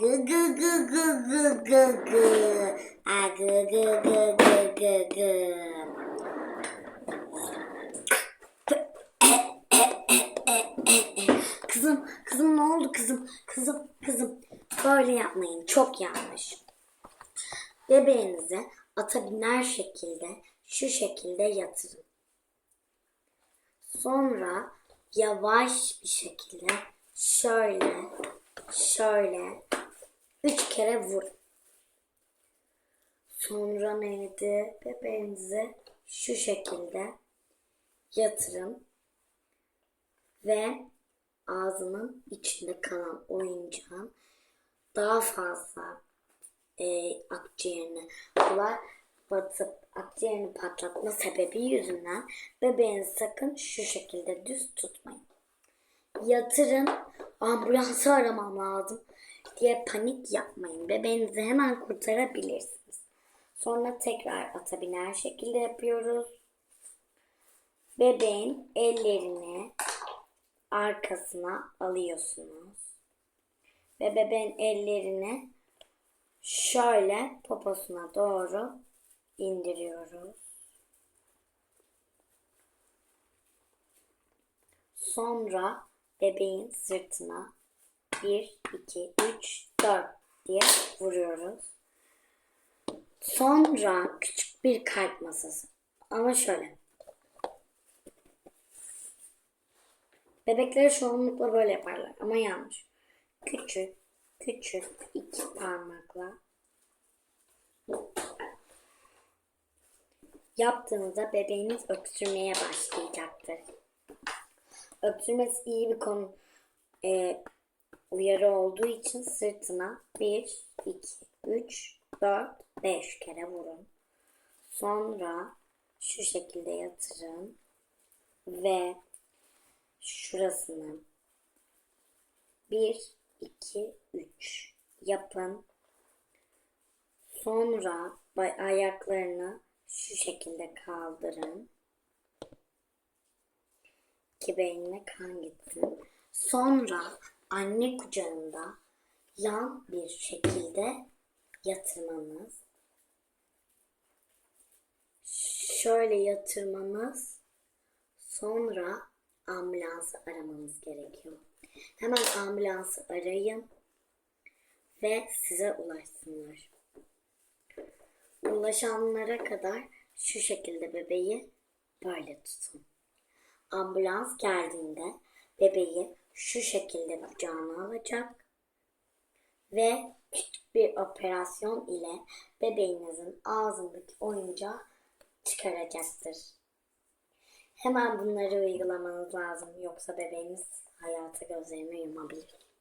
gı gı gı gı gı gı gı. A gı gı gı gı gı gı. Kızım, kızım ne oldu kızım? Kızım, kızım. Böyle yapmayın. Çok yanlış. Bebeğinizi ata biner şekilde şu şekilde yatırın. Sonra yavaş bir şekilde şöyle şöyle üç kere vur. Sonra neydi? Bebeğinizi şu şekilde yatırın ve ağzının içinde kalan oyuncağın daha fazla e, akciğerine kula batıp akciğerini patlatma sebebi yüzünden bebeğini sakın şu şekilde düz tutmayın. Yatırın ambulansı aramam lazım diye panik yapmayın. Bebeğinizi hemen kurtarabilirsiniz. Sonra tekrar ata biner şekilde yapıyoruz. Bebeğin ellerini arkasına alıyorsunuz. Ve bebeğin ellerini şöyle poposuna doğru indiriyoruz. Sonra bebeğin sırtına 1, 2, 3, 4 diye vuruyoruz. Sonra küçük bir kalp masası. Ama şöyle. Bebekler çoğunlukla böyle yaparlar ama yanlış. Küçük, küçük iki parmakla yaptığınızda bebeğiniz öksürmeye başlayacaktır. Öksürmesi iyi bir konu e, uyarı olduğu için sırtına 1, 2, 3, 4, 5 kere vurun. Sonra şu şekilde yatırın ve şurasını 1, 2, 3 yapın. Sonra ayaklarını şu şekilde kaldırın. Ki beynine kan gitsin. Sonra anne kucağında yan bir şekilde yatırmanız. Şöyle yatırmanız. Sonra ambulansı aramanız gerekiyor. Hemen ambulansı arayın ve size ulaşsınlar. Ulaşanlara kadar şu şekilde bebeği böyle tutun. Ambulans geldiğinde bebeği şu şekilde kucağına alacak ve küçük bir operasyon ile bebeğinizin ağzındaki oyuncağı çıkaracaktır. Hemen bunları uygulamanız lazım yoksa bebeğiniz hayata gözlerini yumabilir.